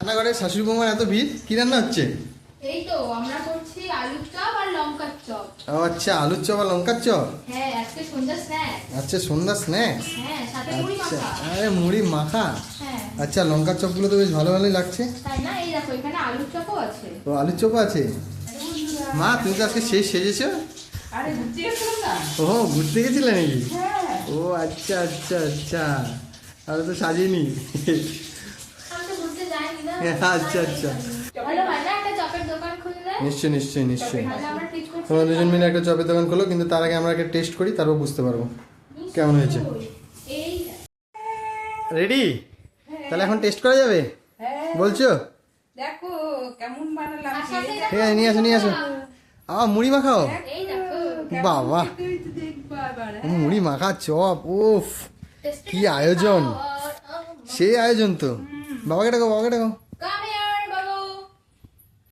রান্নাঘরে শাশুড়ি বৌমার এত ভিড়? কি রান্না হচ্ছে? এই তো আমরা করছি আলুর চপ আর লঙ্কার চপ। ও আচ্ছা আলুর চপ আর লঙ্কার চপ? হ্যাঁ আজকে সন্ধ্যা স্ন্যাক্স আচ্ছা সন্ধ্যা স্ন্যাক্স হ্যাঁ সাথে মুড়ি আচ্ছা মাখা। আরে মুড়ি মাখা? হ্যাঁ। আচ্ছা লঙ্কার চপগুলো তো বেশ ভালো ভালোই লাগছে। তাই না? এই দেখো এখানে আলুর চপও আছে। ও আলুর চপও আছে? মা তুমি তো আজকে শেষ সেজেছো? আরে ঘুরতে গেছিলাম না? ও ঘুরতে গেছিলে নাকি? হ্যাঁ। ও আচ্ছা আচ্ছা আচ্ছা। আমি তো সাজিনি আমি তো ঘুরতে যাইনি না আচ্ছা আচ্ছা। হয় না একটা চপের দোকান খুললে? নিশ্চয়ই নিশ্চয়ই নিশ্চয়ই। তোমরা দুজন মিলে একটা চপের দোকান খোলো কিন্তু তার আগে আমরা একটা টেস্ট করি তারপর বুঝতে পারব। কেমন হয়েছে? রেডি তাহলে এখন টেস্ট করা যাবে? হ্যাঁ। বলছো? দেখো কেমন বানালাম। ঠিক আছে নিয়ে আসো নিয়ে আসো। আ মুড়ি মাখাও? এই দেখো বাবা। হ্যাঁ? মুড়ি মাখা চপ উফ টেস্টি কি আয়োজন। সেই আয়োজন তো। ബാബ കിടക്കോ ബാബ